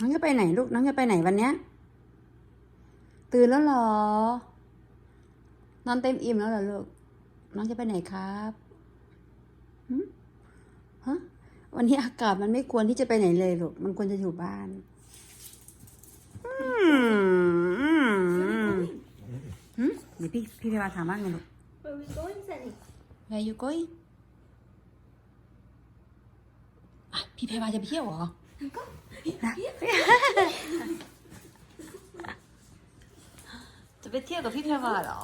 น้องจะไปไหนลูก น้องจะไปไหนวันเนี้ย ตื่นแล้วเหรอ นอนเต็มอิ่มแล้วเหรอลูก น้องจะไปไหนครับหึฮะวันนี้อากาศมันไม่ควรที่จะไปไหนเลยลูก มันควรจะอยู่บ้านอืมอืมอืมเดี๋ยวพี่พี่พยาบาลถามบ้างไงลูก Where are we going, Sunny? Where you going อะพี่พยาบาลจะไปเที่ยวเหรอนะ จะไปเที่ยวกับพี่พยาบาเหรอ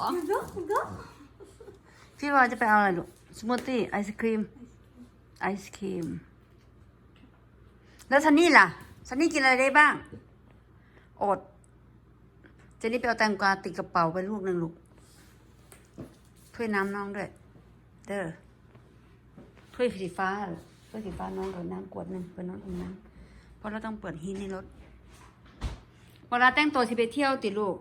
พี่วาจะไปเอาอะไรลูกสมูทตี้ไอศครีม ไอศครีม แล้วซันนี่ล่ะซันนี่กินอะไรได้บ้าง อดเจนนี่ไปเอาแตงกวาติดกระเป๋าไปลูกหนึ่งลูก ถ้วยน้ำน้องด้วย เด้อถ้วยสีฟ้าถ้วยสีฟ้าน้องกับน้ำกวดหนึ่งเปิดน้องกินน้ำ ราะเราต้องเปิดฮีทในรถเวลาแต่งตัวที่ไปเที่ยวติลูก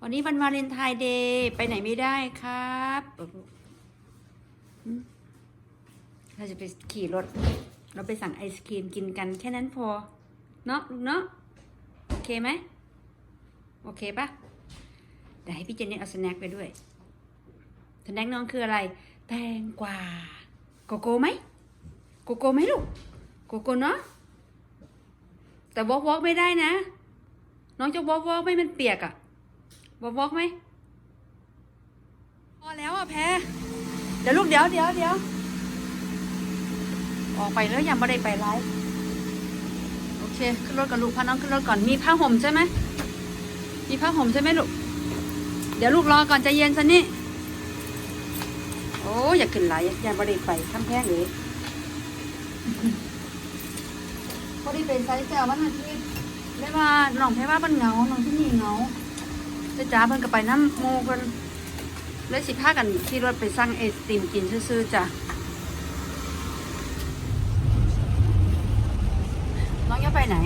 วันนี้วันวาเลนไทน์เดย์ไปไหนไม่ได้ครับเราจะไปขี่รถ เราไปสั่งไอศครีมกินกันแค่นั้นพอ เนาะลูกเนาะโอเคไหมโอเคปะเดี๋ยวให้พี่เจนนี่เอาสแน็คไปด้วยสแน็คน้องคืออะไร แตงกวาโกโก้ไหมโกโก้ไหมลูกโกโก้เนาะ แต่วอกวอกไม่ได้นะ น้องจะวอกวอกไม่มันเปียกอะวอกวอกไหมพอแล้วอะแพรเดี๋ยวลูกเดี๋ยวเดี๋ยวเดี๋ยวออกไปแล้วยังไม่ได้ไปไลฟ์โอเค ขึ้นรถกับลูกพาน้องขึ้นรถก่อนมีผ้าห่มใช่ไหมมีผ้าห่มใช่ไหมลูกเดี๋ยวลูกรอก่อนใจเย็นสันนี่โอ้ยอยากขึ้นไหลายยังไม่ได้ไปทำแพงเลย อดีเป็นไซส์แซวมันอาทิตย์ได้ว่าน้องแพ้ว่ามันเหงาน้องที่นี่เหงาจะจ้าเพิ่นก็ไปน้ำโมเพิ่นเลยสิพากันขี่รถไปสั่งไอติมกินซื่อๆจ้ะน้องจะไปไหน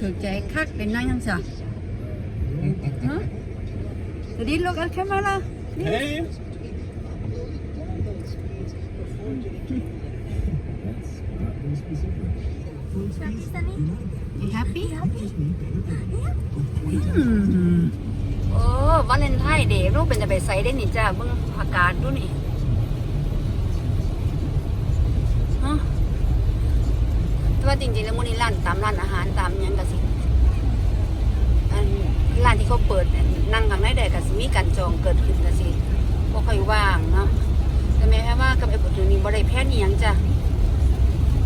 ถูกใจคักเป็นน้อยยังจ้ะฮะ Did he look at camera? Hey. Happy, Sunny? You happy? Hmm. โอ้วาเลนไทน์เดย์รูปเป็นจะไปใส่ได้นี่จ้าเบิ่งอากาศดูนี่ฮะแต่ว่า จริงๆแล้วมื้อนี้ร้านตามร้านอาหารตามยังกสิร้านที่เขาเปิดนั่งข้างในได้ก็สิมีการจองเกิดขึ้นกสิบ่ค่อยว่างเนาะแต่แม่แพ้ว่ากับไอ้ปุถุนี่บ่ได้แพ้นี่ยังจ้ะ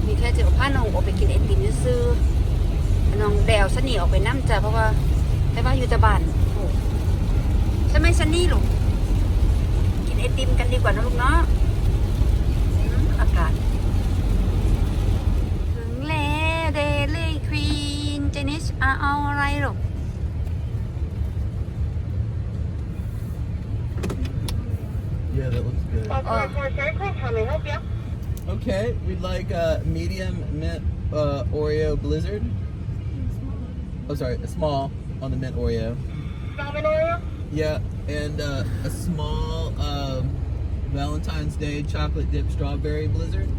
มีแค่จะเอาพาน้องออกไปกินไอติมซื่อน้องแดวสนีออกไปนํจ้ะเพราะว่าแต่ว่าอยู่แต่บ้านโอ้ใช่ไหมซันนี่ลูกกินไอติมกันดีกว่านะลูกเนาะอากาศ จนิสเอาอะไรลูก Yeah, that looks good. How may I help you? Okay, we'd like a medium mint uh, Oreo Blizzard. Oh, sorry, a small on the mint Oreo. Salmon Oreo? Yeah, and uh, a small um, Valentine's Day chocolate dip strawberry Blizzard,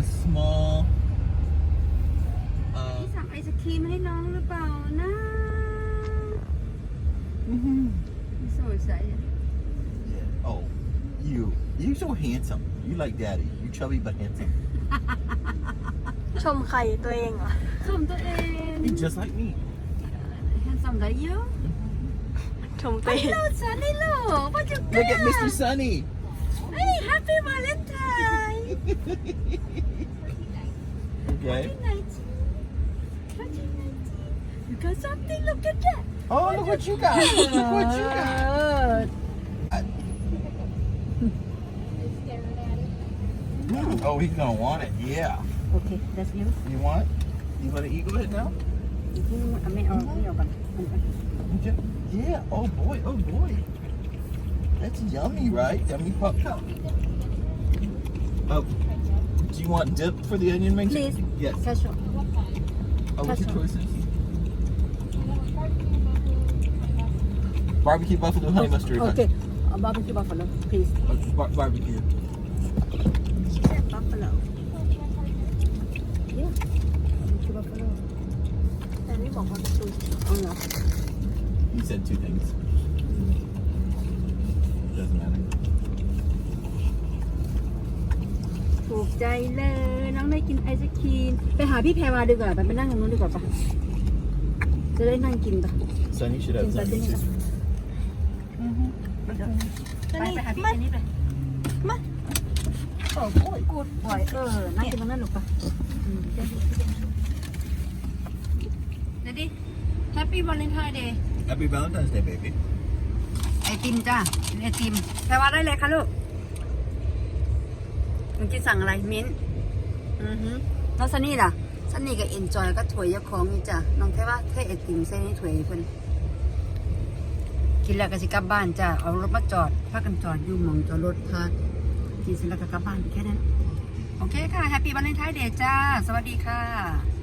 a small. พี่ Uh, สั่งไอศครีมให้น้องหรือเปล่านะ โซ่ใส Yeah. Oh, you. You so handsome. You like daddy. You chubby but handsome. ชมใครตัวเองเหรอ ส้มตัวเอง You just like me. แฮนซัมกับยู ชมตัวเอง Hello Sunny ลูก What you look at got? Mr. Sunny. Hey Happy Valentine You got something? Look at that. Oh, look what you got. look what you got. Oh, he's gonna want it. Yeah. Okay, that's you. You want? You want to eagle Go ahead now. Yeah. Oh boy. Oh boy. That's yummy, right? Yummy pup. Oh. Do you want dip for the onion rings? Please. Yes. casual Oh, what's your Ketchup. choices? Barbecue buffalo honey mustard. huh? โอเคเอาบาร์บีคิวบัฟฟาโล please Uh, bar- barbecue. she said buffalo yeah บาร์บีคิวบัฟฟาโลแต่นี่บอกว่าซูชิเอาเหรอ You said two things. Doesn't matter. ถู กใจเลย น้องได้กินไอศครีมไปหาพี่แพรวาดีกว่าไปไปนั่งตรงนู้นดีกว่าปะจะได้นั่งกินปะ Son, you should have Seems like some. they need ไปไปหาพี่เจนี่ไปมาโอ้โหกูดบ่อยเออนั่งกินตรงนั้นหรอปะอืมเดี๋ยวดิเดี๋ยวดิ Happy Valentine Day Happy Valentine's Day, baby. ไอติมจ้าไอติมแปลว่าได้เลยค่ะลูก มึงกินสั่งอะไรมิ้นอือฮึแล้วซันนี่ล่ะซันนี่ก็เอนจอยก็ถวยยาของนี่จ้ะน้องแค่ว่าเทไอติมเส้นนถวยเพิ่นกินแล้วก็สิกลับบ้านจ้ะเอารถมาจอดพากันจอดอยู่หมองจอดรถพากินเสร็จแล้วก็กลับบ้านแค่นั้น โอเคค่ะแฮปปี้วันเลนไทน์เดย์จ้า สวัสดีค่ะ